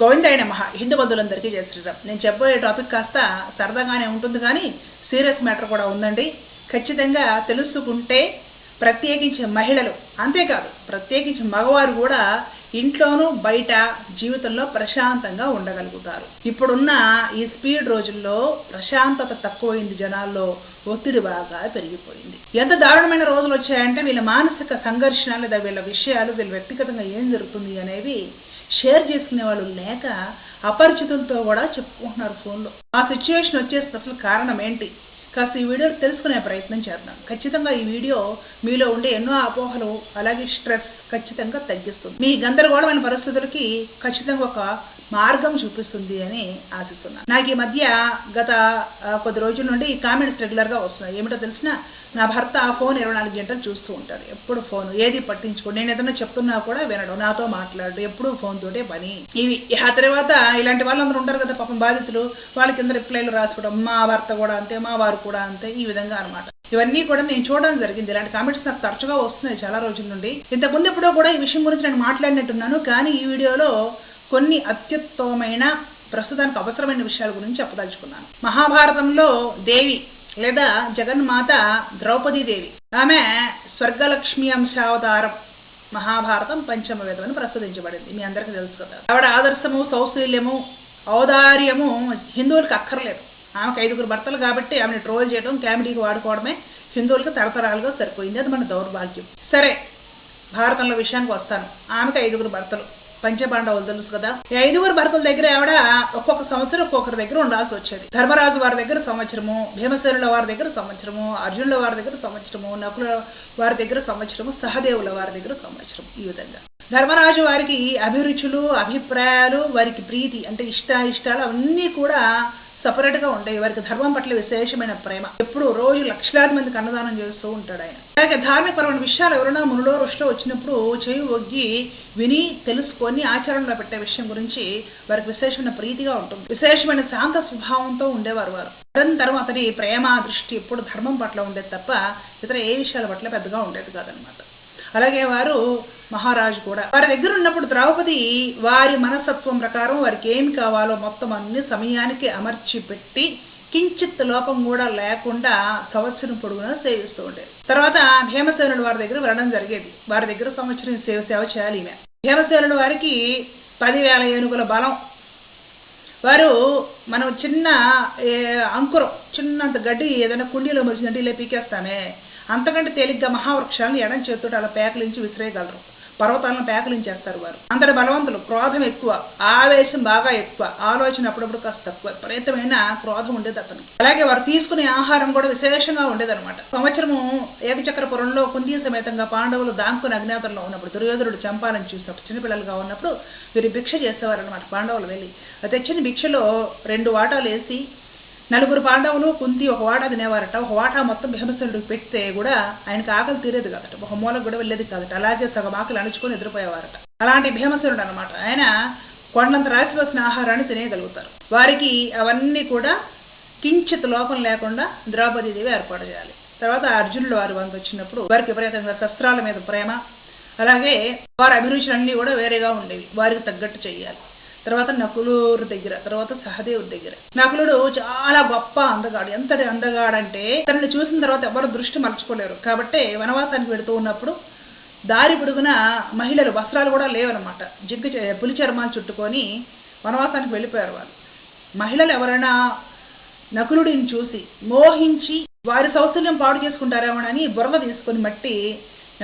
గోవిందాయ నమ. హిందూ బంధువులందరికీ జయ శ్రీరామ్. నేను చెప్పబోయే టాపిక్ కాస్త సరదాగానే ఉంటుంది కానీ సీరియస్ మ్యాటర్ కూడా ఉందండి. ఖచ్చితంగా తెలుసుకుంటే ప్రత్యేకించి మహిళలు అంతేకాదు ప్రత్యేకించి మగవారు కూడా ఇంట్లోనూ బయట జీవితంలో ప్రశాంతంగా ఉండగలుగుతారు. ఇప్పుడున్న ఈ స్పీడ్ రోజుల్లో ప్రశాంతత తక్కువైంది జనాల్లో ఒత్తిడి బాగా పెరిగిపోయింది. ఎంత దారుణమైన రోజులు వచ్చాయంటే వీళ్ళ మానసిక సంఘర్షణ లేదా వీళ్ళ విషయాలు వీళ్ళ వ్యక్తిగతంగా ఏం జరుగుతుంది అనేవి షేర్ చేసుకునే వాళ్ళు లేక అపరిచితులతో కూడా చెప్పుకుంటున్నారు ఫోన్లో. ఆ సిచ్యువేషన్ వచ్చేస్తే అసలు కారణం ఏంటి? కాస్త ఈ వీడియోలు తెలుసుకునే ప్రయత్నం చేద్దాం. ఖచ్చితంగా ఈ వీడియో మీలో ఉండే ఎన్నో అపోహలు అలాగే స్ట్రెస్ ఖచ్చితంగా తగ్గిస్తుంది. మీ గందరగోళమైన పరిస్థితులకి ఖచ్చితంగా ఒక మార్గం చూపిస్తుంది అని ఆశిస్తున్నాను నాకు ఈ మధ్య గత కొద్ది రోజుల నుండి ఈ కామెంట్స్ రెగ్యులర్గా వస్తున్నాయి. ఏమిటో తెలిసిన నా భర్త ఆ ఫోన్ ఇరవై నాలుగు గంటలు చూస్తూ ఉంటాడు. ఎప్పుడు ఫోన్? ఏది పట్టించుకోడు? నేను ఏదైనా చెప్తున్నా కూడా వినడు. నాతో మాట్లాడు. ఎప్పుడు ఫోన్ తోటే పని. ఇవి ఆ తర్వాత ఇలాంటి వాళ్ళందరూ ఉంటారు కదా పాపం బాధితులు. వాళ్ళ కింద రిప్లైలు రాసుకోవడం. మా భర్త కూడా అంతే. మా వారు కూడా అంతే ఈ విధంగా అనమాట ఇవన్నీ కూడా నేను చూడడం జరిగింది. ఇలాంటి కామెంట్స్ నాకు తరచుగా వస్తున్నాయి చాలా రోజుల నుండి. ఇంతకుముందు ఎప్పుడో కూడా ఈ విషయం గురించి నేను మాట్లాడినట్టున్నాను. కానీ ఈ వీడియోలో కొన్ని అత్యుత్తమమైన ప్రస్తుతానికి అవసరమైన విషయాల గురించి చెప్పదలుచుకున్నాను. మహాభారతంలో దేవి లేదా జగన్మాత ద్రౌపదీదేవి ఆమె స్వర్గలక్ష్మి అంశావతారం మహాభారతం పంచమ వేదం అని ప్రస్తుతించబడింది మీ అందరికీ తెలుసు కదా. ఆవిడ ఆదర్శము సౌశల్యము ఔదార్యము హిందువులకు అక్కర్లేదు. ఆమెకు ఐదుగురు భర్తలు కాబట్టి ఆమెను ట్రోల్ చేయడం కామెడీకి వాడుకోవడమే హిందువులకు తరతరాలుగా సరిపోయింది. అది మన దౌర్భాగ్యం. సరే భారతంలో విషయానికి వస్తాను. ఆమెకు ఐదుగురు భర్తలు. పంచపాండవులు తెలుసు కదా. ఈ ఐదుగురు భర్తల దగ్గర ఆవిడ ఒక్కొక్క సంవత్సరం ఒక్కొక్కరి దగ్గర ఉండాల్సి వచ్చేది. ధర్మరాజు వారి దగ్గర సంవత్సరము భీమసేనుల వారి దగ్గర సంవత్సరము అర్జునుల వారి దగ్గర సంవత్సరము నకుల వారి దగ్గర సంవత్సరము సహదేవుల వారి దగ్గర సంవత్సరం ఈ విధంగా. ధర్మరాజు వారికి అభిరుచులు అభిప్రాయాలు వారికి ప్రీతి అంటే ఇష్ట ఇష్టాలు అవన్నీ కూడా సపరేట్గా ఉండే వారికి ధర్మం పట్ల విశేషమైన ప్రేమ. ఎప్పుడు రోజు లక్షలాది మందికి అన్నదానం చేస్తూ ఉంటాడు ఆయన. అలాగే ధార్మికపరమైన విషయాలు ఎవరైనా మునులో ఋషిలో వచ్చినప్పుడు చేయి ఒగ్గి విని తెలుసుకొని ఆచరణలో పెట్టే విషయం గురించి వారికి విశేషమైన ప్రీతిగా ఉంటుంది. విశేషమైన శాంత స్వభావంతో ఉండేవారు వారు. నిరంతరం అతని ప్రేమ దృష్టి ఎప్పుడు ధర్మం పట్ల ఉండేది తప్ప ఇతర ఏ విషయాల పట్ల పెద్దగా ఉండేది కాదనమాట. అలాగే వారు మహారాజు కూడా. వారి దగ్గర ఉన్నప్పుడు ద్రౌపది వారి మనస్తత్వం ప్రకారం వారికి ఏమి కావాలో మొత్తం అన్ని సమయానికి అమర్చి పెట్టి కించిత్ లోపం కూడా లేకుండా సంవత్సరం పొడుగునా సేవిస్తూ ఉండేది. తర్వాత భీమసేనుడు వారి దగ్గర వెళ్ళడం జరిగేది. వారి దగ్గర సంవత్సరం సేవ సేవ చేయాలి ఈమె. భీమసేనుడు వారికి పదివేల ఏనుగుల బలం. వారు మనం చిన్న అంకురం చిన్నంత గడ్డి ఏదైనా కుండీలో మరిచిందంటే ఇలా పీకేస్తామే. అంతకంటే తేలిగ్గా మహావృక్షాలను ఎడం చేతుడు అలా పేకలించి విసిరేయగలరు. పర్వతాలను పేకలించేస్తారు వారు. అంతటి బలవంతులు క్రోధం ఎక్కువ ఆవేశం బాగా ఎక్కువ ఆలోచన అప్పుడప్పుడు కాస్త తక్కువ విపరీతమైన క్రోధం ఉండేది అతను అలాగే వారు తీసుకునే ఆహారం కూడా విశేషంగా ఉండేది అనమాట సంవత్సరము ఏకచక్రపురంలో కుందీ సమేతంగా పాండవులు దాంకుని అజ్ఞాతంలో ఉన్నప్పుడు దుర్యోధనుడు చంపాలని చూసినప్పుడు చిన్నపిల్లలుగా ఉన్నప్పుడు వీరు భిక్ష చేసేవారు అనమాట పాండవులు వెళ్ళి. తెచ్చిన భిక్షలో రెండు వాటాలు వేసి నలుగురు పాండవులు కుంతి ఒక వాటా తినేవారట. ఒక వాటా మొత్తం భీమసేనుడికి పెడితే కూడా ఆయనకు ఆకలి తీరేది కాదట. ఒక మూలకు కూడా వెళ్ళేది కాదట. అలాగే సగం ఆకలి అణుచుకొని ఎదురుపోయేవారట అలాంటి భీమసేనుడు అనమాట ఆయన కొండంత రాసి వేసిన ఆహారాన్ని తినేయగలుగుతారు. వారికి అవన్నీ కూడా కించిత్ లోపం లేకుండా ద్రౌపదీదేవి ఏర్పాటు చేయాలి. తర్వాత అర్జునుడు వారి వంతు వచ్చినప్పుడు వారికి విపరీతంగా శస్త్రాల మీద ప్రేమ అలాగే వారి అభిరుచులన్నీ కూడా వేరేగా ఉండేవి. వారికి తగ్గట్టు చేయాలి తర్వాత నకులూరు దగ్గర తర్వాత సహదేవుడి దగ్గర. నకులుడు చాలా గొప్ప అందగాడు. ఎంతటి అందగాడంటే తనని చూసిన తర్వాత ఎవరు దృష్టి మలుచుకోలేరు. కాబట్టి వనవాసానికి పెడుతూ ఉన్నప్పుడు దారి పొడుగున మహిళలు వస్త్రాలు కూడా లేవన్నమాట జింక పులి చర్మాలు చుట్టుకొని వనవాసానికి వెళ్ళిపోయారు వాళ్ళు. మహిళలు ఎవరైనా నకులుడిని చూసి మోహించి వారి సౌశల్యం పాడు చేసుకుంటారేమోనని బురద తీసుకొని మట్టి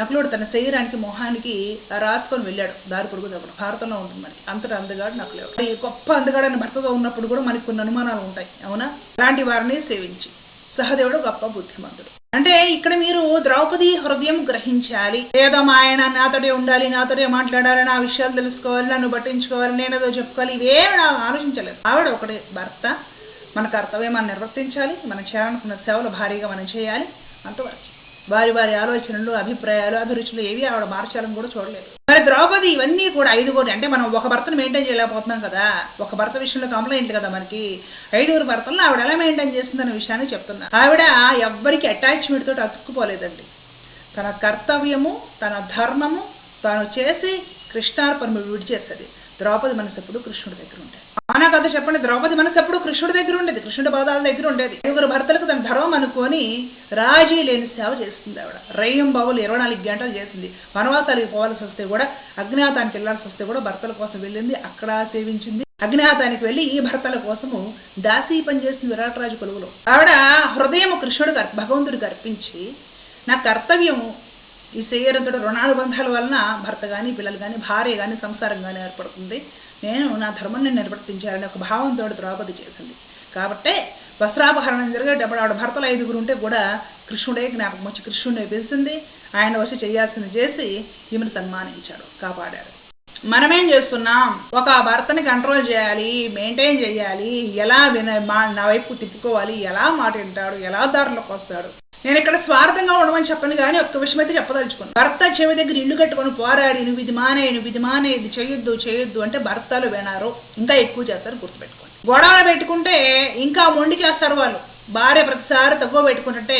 నకులుడు తన శరీరానికి మొహానికి రాసుకొని వెళ్ళాడు. దారి పొడుగు తప్పుడు భారతంలో ఉంటుంది మనకి అంతటి అందగాడు నకులేడు. గొప్ప అందగాడని భర్తతో ఉన్నప్పుడు కూడా మనకి కొన్ని అనుమానాలు ఉంటాయి. అవునా? అలాంటి వారిని సేవించి. సహదేవుడు గొప్ప బుద్ధిమంతుడు. అంటే ఇక్కడ మీరు ద్రౌపది హృదయం గ్రహించాలి. ఏదో మా ఆయన నాతోటే ఉండాలి నాతోటే మాట్లాడాలి నా విషయాలు తెలుసుకోవాలి నన్ను పట్టించుకోవాలి నేనేదో చెప్పుకోవాలి ఇవేమి నాకు ఆలోచించలేదు. ఆవిడ ఒకటి భర్త. మన కర్తవ్యం మనం నిర్వర్తించాలి మనం చేయాలనుకున్న సేవలు భారీగా మనం చేయాలి. అంతవరకు. వారి వారి ఆలోచనలు అభిప్రాయాలు అభిరుచులు ఏవి ఆవిడ మార్చాలని కూడా చూడలేదు. మరి ద్రౌపది ఇవన్నీ కూడా ఐదుగురు అంటే మనం ఒక భర్తను మెయింటైన్ చేయలేకపోతున్నాం కదా ఒక భర్త విషయంలో కంప్లైంట్లు కదా మనకి. ఐదుగురు భర్తలను ఆవిడ ఎలా మెయింటైన్ చేస్తుందనే విషయాన్ని చెప్తున్నా. ఆవిడ ఎవ్వరికి అటాచ్మెంట్ తోటి అతుక్కుపోలేదండి. తన కర్తవ్యము తన ధర్మము తాను చేసి కృష్ణార్పణ విడిచేసేది. ద్రౌపది మనసు ఎప్పుడు కృష్ణుడి దగ్గర ఉంటుంది మన కథ చెప్పండి ద్రౌపది మనసు ఎప్పుడు కృష్ణుడి దగ్గర ఉండేది కృష్ణుడి పాదాల దగ్గర ఉండేది. ఐదుగురు భర్తలకు తన ధర్మం అనుకొని రాజీ లేని సేవ చేస్తుంది ఆవిడ. రయ్యం బావులు ఇరవై నాలుగు గంటలు చేసింది. వనవాసాలకు పోవాల్సి వస్తే కూడా అజ్ఞాతానికి వెళ్ళాల్సి వస్తే కూడా భర్తల కోసం వెళ్ళింది అక్కడ సేవించింది. అజ్ఞాతానికి వెళ్ళి ఈ భర్తల కోసము దాసీ పని చేసింది విరాటరాజు కొలువులో. ఆవిడ హృదయం కృష్ణుడికి భగవంతుడికి అర్పించి నా కర్తవ్యము ఈ శరీరంతో రుణానుబంధాల వలన భర్త కానీ పిల్లలు కానీ భార్య కానీ సంసారం కానీ ఏర్పడుతుంది. నేను నా ధర్మాన్ని నిర్వర్తించాలని ఒక భావంతో ద్రౌపది చేసింది. కాబట్టే వస్త్రాపహరణం జరిగేటప్పుడు ఆవిడ భర్తలు ఐదుగురు ఉంటే కూడా కృష్ణుడే జ్ఞాపకం వచ్చి కృష్ణుడే పిలిచింది. ఆయన వచ్చి చేయాల్సింది చేసి ఈమెను సన్మానించాడు కాపాడాడు. మనమేం చేస్తున్నాం? ఒక భర్తని కంట్రోల్ చేయాలి మెయింటైన్ చేయాలి. ఎలా విన మా నా వైపు తిప్పుకోవాలి ఎలా మాట వింటాడు ఎలా దారిలోకి వస్తాడు? నేను ఇక్కడ స్వార్థంగా ఉండమని చెప్పను కానీ ఒక్క విషయం అయితే చెప్పదలుచుకున్నాను భర్త చెవి దగ్గర ఇల్లు కట్టుకొని పోరాడి నువ్వు ఇది మానే నువ్వు ఇది మానే ఇది చేయొద్దు చేయొద్దు అంటే భర్తలు వినారు. ఇంకా ఎక్కువ చేస్తారు గుర్తుపెట్టుకోండి. గొడవలు పెట్టుకుంటే ఇంకా మొండికేస్తారు వాళ్ళు. భార్య ప్రతిసారి తక్కువ పెట్టుకుంటుంటే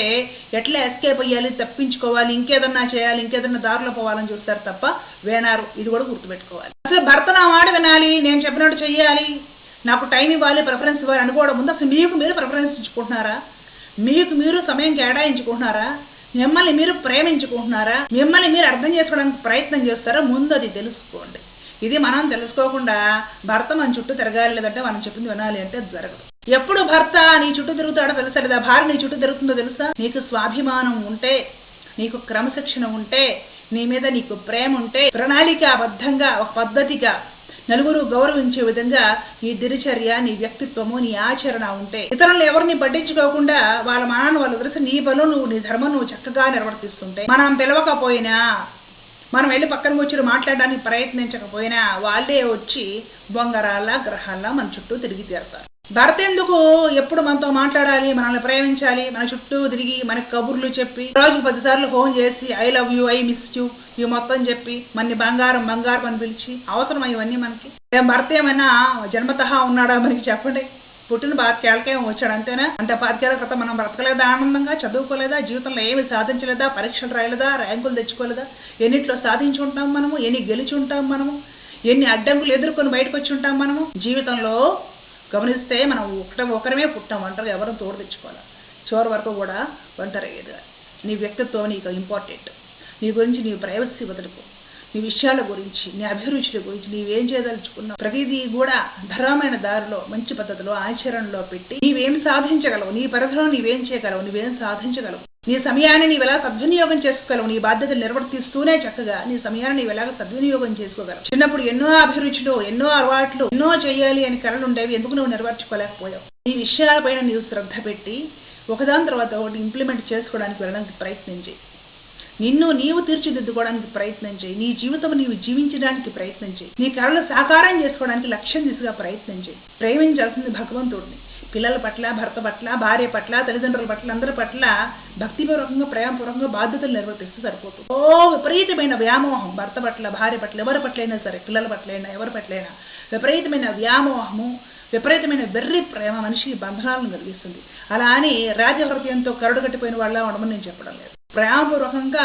ఎట్లా ఎస్కేప్ అయ్యాలి తప్పించుకోవాలి ఇంకేదన్నా చేయాలి ఇంకేదన్నా దారిలో పోవాలని చూస్తారు తప్ప వేనారు. ఇది కూడా గుర్తుపెట్టుకోవాలి. అసలు భర్త నా మాట వినాలి నేను చెప్పినట్టు చెయ్యాలి నాకు టైం ఇవ్వాలి ప్రిఫరెన్స్ ఇవ్వాలి అనుకోవడం ముందు అసలు మీకు మీరు ప్రిఫరెన్స్ ఇచ్చుకుంటున్నారా? మీకు మీరు సమయం కేటాయించుకుంటున్నారా? మిమ్మల్ని మీరు ప్రేమించుకుంటున్నారా? మిమ్మల్ని మీరు అర్థం చేసుకోవడానికి ప్రయత్నం చేస్తారా? ముందు అది తెలుసుకోండి. ఇది మనం తెలుసుకోకుండా భర్త మన చుట్టూ తిరగాలి లేదంటే మనం చెప్పింది వినాలి అంటే అది జరగదు. ఎప్పుడు భర్త నీ చుట్టూ తిరుగుతాడో తెలుసా లేదా? భార్య నీ చుట్టూ తిరుగుతుందో తెలుసా? నీకు స్వాభిమానం ఉంటే నీకు క్రమశిక్షణ ఉంటే నీ మీద నీకు ప్రేమ ఉంటే ప్రణాళికాబద్ధంగా ఒక పద్ధతిగా నలుగురు గౌరవించే విధంగా నీ దినచర్య నీ వ్యక్తిత్వము నీ ఆచరణ ఉంటే. ఇతరులను ఎవరిని పట్టించుకోకుండా వాళ్ళ మానాన్ని వాళ్ళు వదిలేసి నీ పనులు నువ్వు నీ ధర్మం నువ్వు చక్కగా నిర్వర్తిస్తుంటే. మనం పిలవకపోయినా మనం వెళ్ళి పక్కన కూర్చొని మాట్లాడడానికి ప్రయత్నించకపోయినా వాళ్ళే వచ్చి బొంగరాల గ్రహాల మన చుట్టూ తిరిగి తీరుతారు. భర్త ఎందుకు ఎప్పుడు మనతో మాట్లాడాలి మనల్ని ప్రేమించాలి మన చుట్టూ తిరిగి మనకు కబుర్లు చెప్పి రోజుకు పదిసార్లు ఫోన్ చేసి I love you I miss you ఇవి మొత్తం చెప్పి మన బంగారం బంగారం అని పిలిచి అవసరం ఇవన్నీ మనకి? భర్త ఏమైనా జన్మతహా ఉన్నాడా మనకి చెప్పండి. పుట్టిన పాతికేళ్ళకేమో వచ్చాడు అంతేనా? అంత బాతికేళ్ళ క్రితం మనం బ్రతకలేదా ఆనందంగా? చదువుకోలేదా? జీవితంలో ఏమి సాధించలేదా? పరీక్షలు రాయలేదా? ర్యాంకులు తెచ్చుకోలేదా? ఎన్నిట్లో సాధించి ఉంటాం మనము? ఎన్ని గెలిచి ఉంటాం మనము? ఎన్ని అడ్డంకులు ఎదుర్కొని బయటకు వచ్చి ఉంటాం మనము? జీవితంలో గమనిస్తే మనం ఒకట ఒకరమే పుట్టాం ఒంటరిగా ఎవరు తోడు తెచ్చుకోవాలి? చివరి వరకు కూడా ఒంటరిగా నీ వ్యక్తిత్వం నీకు ఇంపార్టెంట్ నీ గురించి నీ ప్రైవసీ వదులుకో. నీ విషయాల గురించి నీ అభిరుచుల గురించి నీవేం చేయదలుచుకున్నావు? ప్రతిదీ కూడా ధర్మమైన దారిలో మంచి పద్ధతిలో ఆచరణలో పెట్టి నీవేం సాధించగలవు? నీ పరిధిలో నీవేం చేయగలవు? నీవేం సాధించగలవు? నీ సమయాన్ని నీవు ఎలా సద్వినియోగం చేసుకోగలవు? నీ బాధ్యతలు నిర్వర్తిస్తూనే చక్కగా నీ సమయాన్ని నీవు ఎలాగ సద్వినియోగం చేసుకోగలవు? చిన్నప్పుడు ఎన్నో అభిరుచులు ఎన్నో అలవాట్లు ఎన్నో చేయాలి అని కలలు ఉండేవి ఎందుకు నువ్వు నెరవేర్చుకోలేకపోయావు? ఈ విషయాలపైన నీవు శ్రద్ధ పెట్టి ఒకదాని తర్వాత ఒకటి ఇంప్లిమెంట్ చేసుకోవడానికి వెళ్ళడానికి ప్రయత్నించి నిన్ను నీవు తీర్చిదిద్దుకోవడానికి ప్రయత్నం చేయి. నీ జీవితం నీవు జీవించడానికి ప్రయత్నం చేయి. నీ కళలు సాకారం చేసుకోవడానికి లక్ష్యం దిశగా ప్రయత్నం చేయి. ప్రేమించాల్సింది భగవంతుడిని. పిల్లల పట్ల భర్త పట్ల భార్య పట్ల తల్లిదండ్రుల పట్ల అందరి పట్ల భక్తిపూర్వకంగా ప్రేమపూర్వకంగా బాధ్యతలు నిర్వర్తిస్తే సరిపోతుంది. ఓ విపరీతమైన వ్యామోహం భర్త పట్ల భార్య పట్ల ఎవరి పట్లైనా సరే పిల్లల పట్లైనా ఎవరి పట్లైనా. విపరీతమైన వ్యామోహము విపరీతమైన వెర్రి ప్రేమ మనిషికి బంధనాలను కలిగిస్తుంది. అలా అని రాజహృదయంతో కరుడు కట్టిపోయిన వాళ్ళ ఉండమని నేను చెప్పడం లేదు. ప్రేమపూర్వకంగా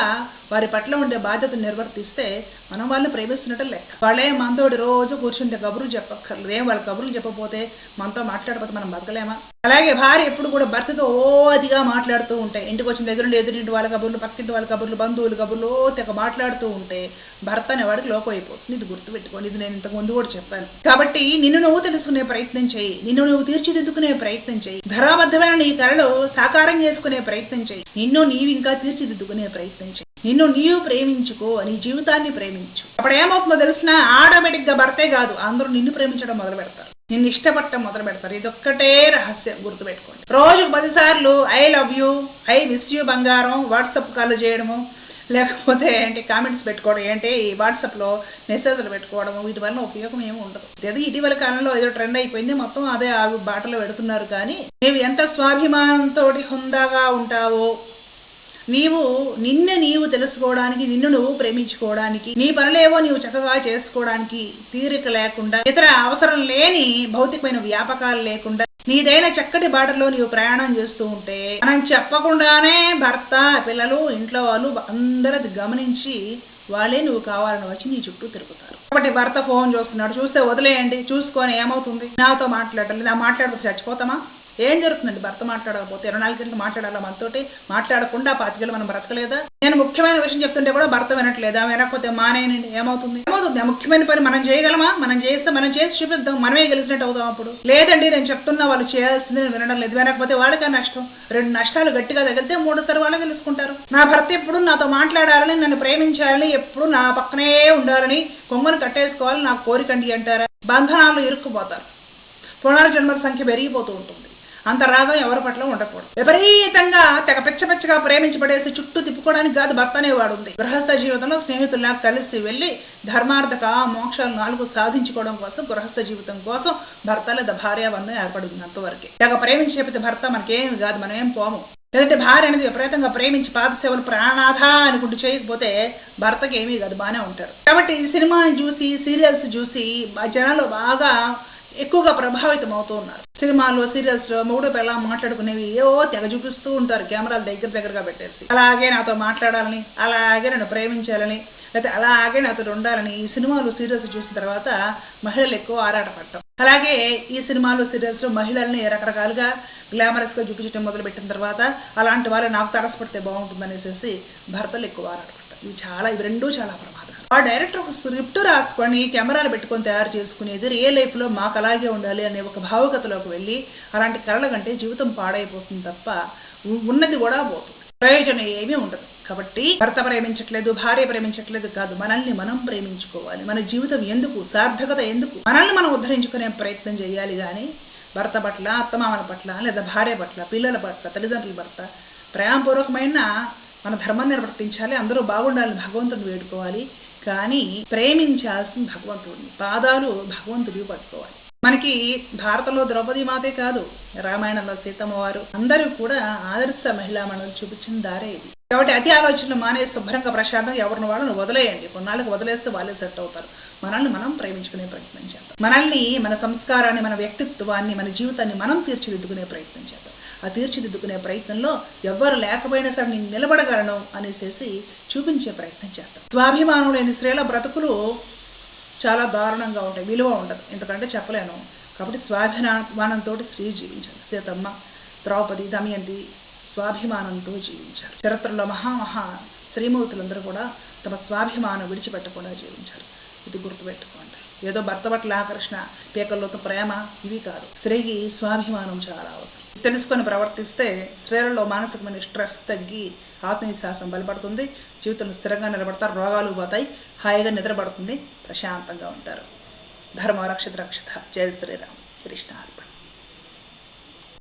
వారి పట్ల ఉండే బాధ్యత నిర్వర్తిస్తే మనం వాళ్ళని ప్రేమిస్తున్నట్టు లెక్క. వాళ్ళే మనతోటి రోజు కూర్చుంటే కబుర్లు చెప్పక్కర్లేదు. ఏం వాళ్ళ కబుర్లు చెప్పకపోతే మనతో మాట్లాడకపోతే మనం బతకలేమా? అలాగే భార్య ఎప్పుడు కూడా భర్తతో ఓ అతిగా మాట్లాడుతూ ఉంటాయి ఇంటికి వచ్చిన దగ్గర నుండి ఎదురింటి వాళ్ళ కబుర్లు పక్కింటి వాళ్ళ కబుర్లు బంధువులు కబుర్లు తెగ మాట్లాడుతూ ఉంటే భర్త అనేవాడికి లోకం అయిపోతుంది. ఇది గుర్తుపెట్టుకోండి. ఇది నేను ఇంతకు ముందు కూడా చెప్పాను. కాబట్టి నిన్ను నువ్వు తెలుసుకునే ప్రయత్నం చేయి. నిన్ను నువ్వు తీర్చిదిద్దుకునే ప్రయత్నం చేయి. ధరాబద్ధమైన నీ కళలు సాకారం చేసుకునే ప్రయత్నం చేయి. నిన్ను నీవు ఇంకా తీర్చిదిద్దుకునే ప్రయత్నం చేయి. నిన్ను నీవు ప్రేమించుకో నీ జీవితాన్ని ప్రేమించు. అప్పుడు ఏమవుతుందో తెలిసిన? ఆటోమేటిక్గా భర్తే కాదు. అందరూ నిన్ను ప్రేమించడం మొదలు పెడతారు. నిన్ను ఇష్టపడటం మొదలు పెడతారు. ఇదొక్కటే రహస్యం గుర్తుపెట్టుకోండి. రోజుకు పదిసార్లు I love you I miss you బంగారం వాట్సాప్ కాల్ చేయడము లేకపోతే ఏంటి కామెంట్స్ పెట్టుకోవడం ఏంటి ఈ వాట్సాప్లో మెసేజ్లు పెట్టుకోవడం వీటి వల్ల ఉపయోగం ఏమి ఉండదు. ఏదో ఇటీవల కాలంలో ఏదో ట్రెండ్ అయిపోయింది మొత్తం అదే ఆ బాటలో పెడుతున్నారు కానీ నీవు ఎంత స్వాభిమానంతో హుందాగా ఉంటావో నీవు నిన్ను నీవు తెలుసుకోవడానికి నిన్ను నువ్వు ప్రేమించుకోవడానికి నీ పనులేవో నీవు చక్కగా చేసుకోవడానికి తీరిక లేకుండా ఇతర అవసరం లేని భౌతికమైన వ్యాపకాలు లేకుండా నీదైన చక్కటి బాటలో నీవు ప్రయాణం చేస్తూ ఉంటే మనం చెప్పకుండానే భర్త పిల్లలు ఇంట్లో వాళ్ళు అందరది గమనించి వాళ్ళే నువ్వు కావాలని వచ్చి నీ చుట్టూ తిరుగుతారు. కాబట్టి భర్త ఫోన్ చూస్తున్నాడు చూస్తే వదిలేయండి చూసుకొని ఏమవుతుంది? నాతో మాట్లాడలేదు నా మాట్లాడకపోతే చచ్చిపోతామా? ఏం జరుగుతుందండి? భర్త మాట్లాడకపోతే ఇరవై నాలుగు గంటలు మాట్లాడాలా మనతోటి? మాట్లాడకుండా పాతికలు మనం బ్రతకలేదా? నేను ముఖ్యమైన విషయం చెప్తుంటే కూడా భర్త వినట్లేదా. వినకపోతే మానేయండి ఏమవుతుంది? ఏమవుతుంది? ఆ ముఖ్యమైన పని మనం చేయగలమా? మనం చేస్తే మనం చేసి చూపిద్దాం. మనమే గెలిచినట్టు అవుతాం అప్పుడు. లేదండి నేను చెప్తున్నా వాళ్ళు చేయాల్సింది నేను వినడం లేదు. వినకపోతే వాళ్ళకే నష్టం. రెండు నష్టాలు గట్టిగా తగిలితే మూడోసారి వాళ్ళు గెలుచుకుంటారు. నా భర్త ఎప్పుడు నాతో మాట్లాడాలని నన్ను ప్రేమించాలని ఎప్పుడు నా పక్కనే ఉండాలని కొమ్మను కట్టేసుకోవాలని నా కోరికండి అంటారా? బంధనాలు ఇరుక్కుపోతారు. పునర్జన్మల సంఖ్య పెరిగిపోతూ ఉంటుంది. అంత రాగం ఎవరి పట్ల ఉండకూడదు. విపరీతంగా తెగ పిచ్చ పిచ్చగా ప్రేమించి పడేసి చుట్టూ తిప్పుకోవడానికి కాదు భర్త అనేవాడు ఉంది గృహస్థ జీవితంలో స్నేహితుల్లా కలిసి వెళ్ళి ధర్మార్థక మోక్షాలు నాలుగు సాధించుకోవడం కోసం గృహస్థ జీవితం కోసం భర్త లేదా భార్య బంధం ఏర్పడింది అంతవరకు. తెగ ప్రేమించి చెప్పితే భర్త మనకేమి కాదు మనం ఏం పోము. లేదంటే భార్య అనేది విపరీతంగా ప్రేమించి పాదసేవలు ప్రాణాధ అనుకుంటూ చేయకపోతే భర్తకి ఏమీ కాదు బాగానే ఉంటాడు. కాబట్టి సినిమాలు చూసి సీరియల్స్ చూసి జనాలు బాగా ఎక్కువగా ప్రభావితం అవుతూ ఉన్నారు సినిమాలు సీరియల్స్లో మూడు పిల్ల మాట్లాడుకునేవి ఏవో తెగ చూపిస్తూ ఉంటారు కెమెరాలు దగ్గర దగ్గరగా పెట్టేసి. అలాగే నాతో మాట్లాడాలని అలాగే నన్ను ప్రేమించాలని లేకపోతే అలాగే నాతో ఉండాలని ఈ సినిమాలు సీరియల్స్ చూసిన తర్వాత మహిళలు ఎక్కువ ఆరాటపడటం అలాగే ఈ సినిమాలు సీరియల్స్లో మహిళల్ని రకరకాలుగా గ్లామరస్గా చూపించడం మొదలుపెట్టిన తర్వాత అలాంటి వాళ్ళు నాకు తరసపడితే బాగుంటుంది అనేసి భర్తలు ఎక్కువ ఆరాటపడటం ఇవి చాలా ఇవి రెండూ చాలా ప్రమాదకరం. ఆ డైరెక్టర్ ఒక స్క్రిప్ట్ రాసుకొని కెమెరాలు పెట్టుకొని తయారు చేసుకునేది రియల్ లైఫ్లో మాకు అలాగే ఉండాలి అనే ఒక భావుకతలోకి వెళ్ళి అలాంటి కళల కంటే జీవితం పాడైపోతుంది తప్ప ఉన్నది కూడా పోతుంది. ప్రయోజనం ఏమీ ఉండదు. కాబట్టి భర్త ప్రేమించట్లేదు భార్య ప్రేమించట్లేదు కాదు మనల్ని మనం ప్రేమించుకోవాలి. మన జీవితం ఎందుకు సార్థకత ఎందుకు? మనల్ని మనం ఉద్ధరించుకునే ప్రయత్నం చేయాలి కానీ భర్త పట్ల అత్తమామల పట్ల లేదా భార్య పట్ల పిల్లల పట్ల తల్లిదండ్రుల పట్ల ప్రేమపూర్వకమైన మన ధర్మాన్ని నిర్వర్తించాలి అందరూ బాగుండాలని భగవంతుని వేడుకోవాలి. కానీ ప్రేమించాల్సిన భగవంతుడిని పాదాలు భగవంతుడివి పట్టుకోవాలి. మనకి భారతంలో ద్రౌపది మాతే కాదు రామాయణంలో సీతమ్మ వారు అందరూ కూడా ఆదర్శ మహిళా మండలి చూపించిన దారే ఇది. కాబట్టి అతి ఆలోచనలు మానే శుభ్రంగా ప్రశాంతంగా ఎవరిని వాళ్ళని వదిలేయండి. కొన్నాళ్ళకి వదిలేస్తే వాళ్ళే సెట్ అవుతారు. మనల్ని మనం ప్రేమించుకునే ప్రయత్నం చేద్దాం. మనల్ని మన సంస్కారాన్ని మన వ్యక్తిత్వాన్ని మన జీవితాన్ని మనం తీర్చిదిద్దుకునే ప్రయత్నం చేద్దాం. ఆ తీర్చిదిద్దుకునే ప్రయత్నంలో ఎవ్వరు లేకపోయినా సరే నేను నిలబడగలను అనేసి చూపించే ప్రయత్నం చేద్దాం. స్వాభిమానం లేని స్త్రీల బ్రతుకులు చాలా దారుణంగా ఉంటాయి విలువ ఉండదు. ఎందుకంటే చెప్పలేను. కాబట్టి స్వాభిమానంతో స్త్రీ జీవించాలి. సీతమ్మ ద్రౌపది దమయంతి స్వాభిమానంతో జీవించారు చరిత్రలో మహామహా శ్రీమూర్తులందరూ కూడా తమ స్వాభిమానం విడిచిపెట్టకుండా జీవించారు ఇది గుర్తుపెట్టుకోండి. ఏదో భర్త పట్ల ఆకర్షణ పీకల్లోతో ప్రేమ ఇవి కాదు. స్త్రీకి స్వాభిమానం చాలా అవసరం. తెలుసుకొని ప్రవర్తిస్తే స్త్రీలలో మానసికమైన స్ట్రెస్ తగ్గి ఆత్మవిశ్వాసం బలపడుతుంది. జీవితంలో స్థిరంగా నిలబడతారు రోగాలు పోతాయి హాయిగా నిద్రపడుతుంది ప్రశాంతంగా ఉంటారు. ధర్మ రక్షిత రక్షిత. జయ శ్రీరామ్. కృష్ణ